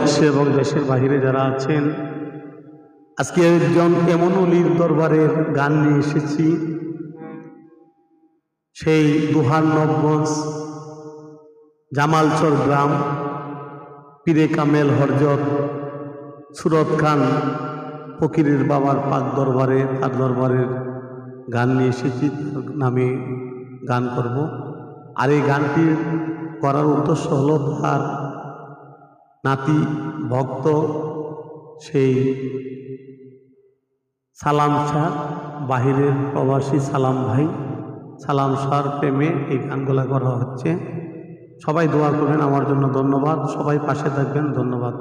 দেশে এবং দেশের বাহিরে যারা আছেন, আজকে একজন এমন অলির দরবারের গান নিয়ে এসেছি। সেই দুহার নবগঞ্জ জামালচর গ্রাম, পীরে কামেল হরজত, সুরত খান ফকিরের বাবার পাক দরবারে, তার দরবারের গান নিয়ে এসেছি নামে গান করব। আর এই গানটি করার উদ্দেশ্য হলো তার নাতি, ভক্ত, সেই সালাম শাহ, বাহিরের প্রবাসী সালাম ভাই, সালাম শাহর প্রেমে এই গানগুলা করা হচ্ছে। সবাই দোয়া করবেন, আমার জন্য ধন্যবাদ। সবাই পাশে থাকবেন, ধন্যবাদ।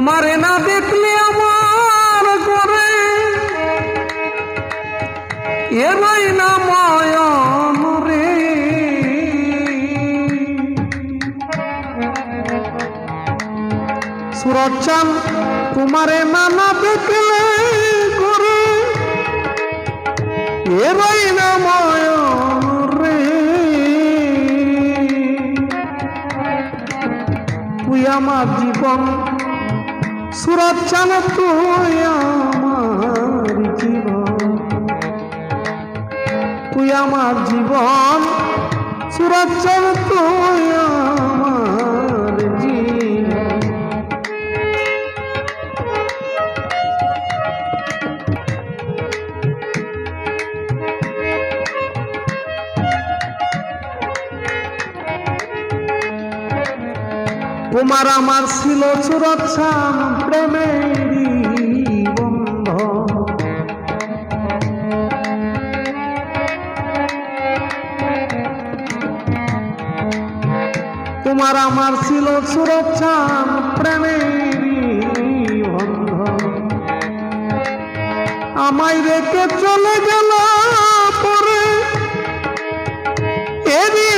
তোমারে না দেখলে আমার করে। এরাই না ময়ন রে। সুরচান তোমারে না না দেখলে করে। এরাই না ময়ন রে। তুই আমার জীবন সুরত চান তুই আমার জীবন। তুই আমার জীবন। সুরত চান তুই তোমার আমার ছিল সুরক্ষান প্রেমেরই বন্ধ তোমার আমার ছিল সুরক্ষান প্রেমেরই বন্ধ আমায় রেখে চলে গেল পরে। এরই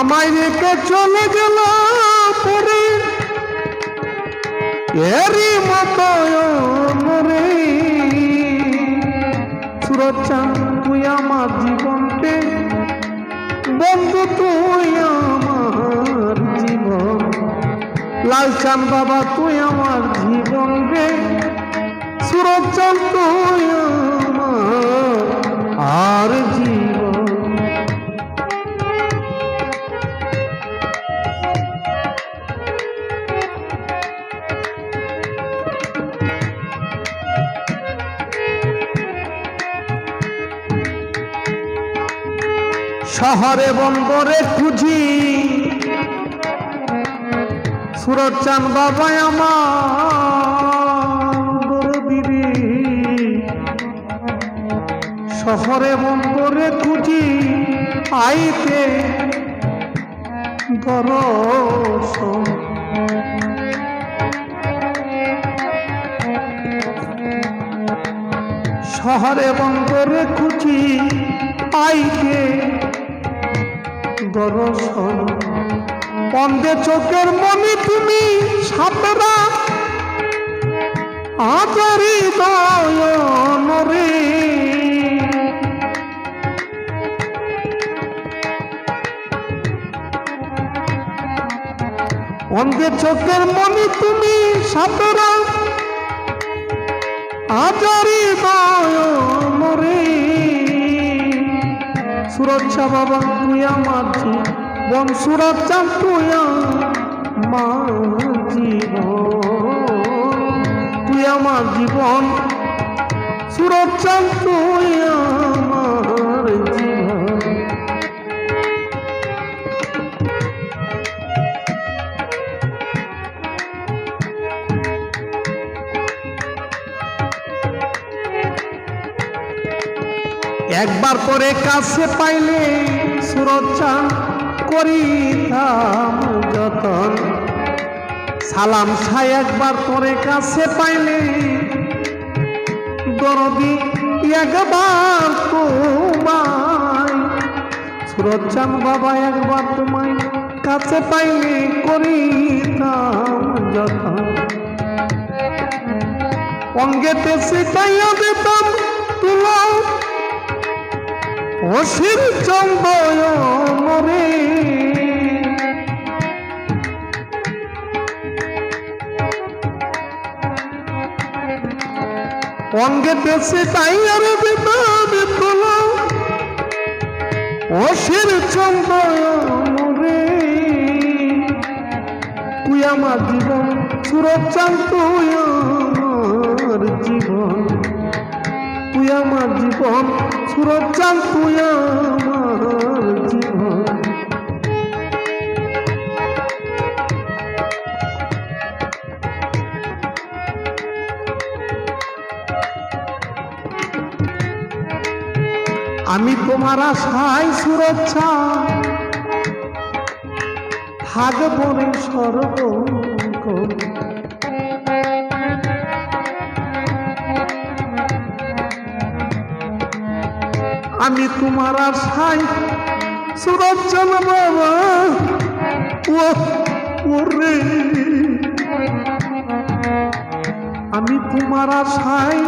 আমায় রেখে চলে গেল পরে। এরই মতো রে সুরক্ষা তুই আমার জীবনকে। বন্ধু তুই আমার জীবন। লালচান বাবা তুই আমার জীবন রে সুরক্ষা তুই আমার আর জীবন। শহরে বন্দরে খুঁজি সুরত চান বাবা আমার শহরে বন্দরে খুঁজি আইতে শহরে বন্দরে খুঁজি আইতে দর্শন। বন্দে চোখের মনি তুমি সাপেরা আচারি দয়ন রে। বন্দে চোখের মনি তুমি সাপেরা আচারি দয়ন সুরক্ষা বাবা তুই আমার জীবন সুরক্ষা তুই আমার জীবন তুই আমার জীবন সুরক্ষা তুই একবার করে কাছে পাইলে সুরক্ষা যতন। সালাম সাই একবার তোরে কাছে পাইলে দরদি একবার তোমায়। সুরজান বাবা একবার তোমায় কাছে পাইলে করিতাম যতন। অঙ্গেতে সিটাইয়া দিতাম অসির চন্দয় মরে অঙ্গেতে সিটাইয়া দিতাম তুলো অসির চন্দয় মরে তুই আমার জীবন সুরক্ষান তুই আমার জীবন। তুই জীবন সুরক্ষান তুই আমার জীবন। আমি তোমার আশায় সুরক্ষা থাকব সর্বক্ষণ আমি তোমার আশায় সুরঞ্জন বাবা। ও ওরে। আমি তোমার আশায়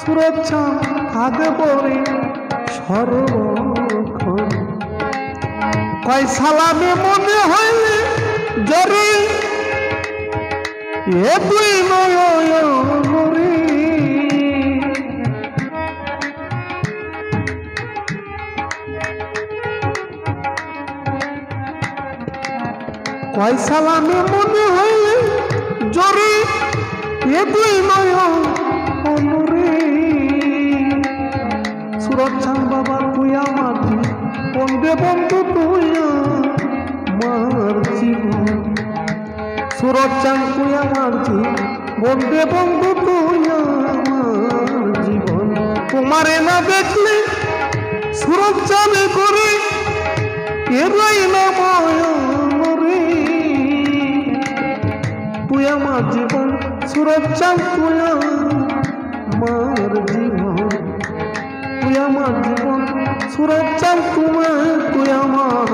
সুরক্ষা থাকব রে সর্বক্ষণ। কয় সালামে মনে হইলে জরে। এ তুই নয়রে কয় সালামে মনে হইলে জরে এ তুই নয়রে সুরক্ষান বাবা তুই বন্দে বন্ধু তুই আমার জীবন। সুরক্ষান তুই আমার বন্দে বন্ধু তুই আমার জীবন। তোমারে না দেখলে করে এরাই না মরে তুই আমার জীবন সুরক্ষা তুই আমার জীবন। তুই আমার জীবন সুরক্ষা তোমার তুই আমার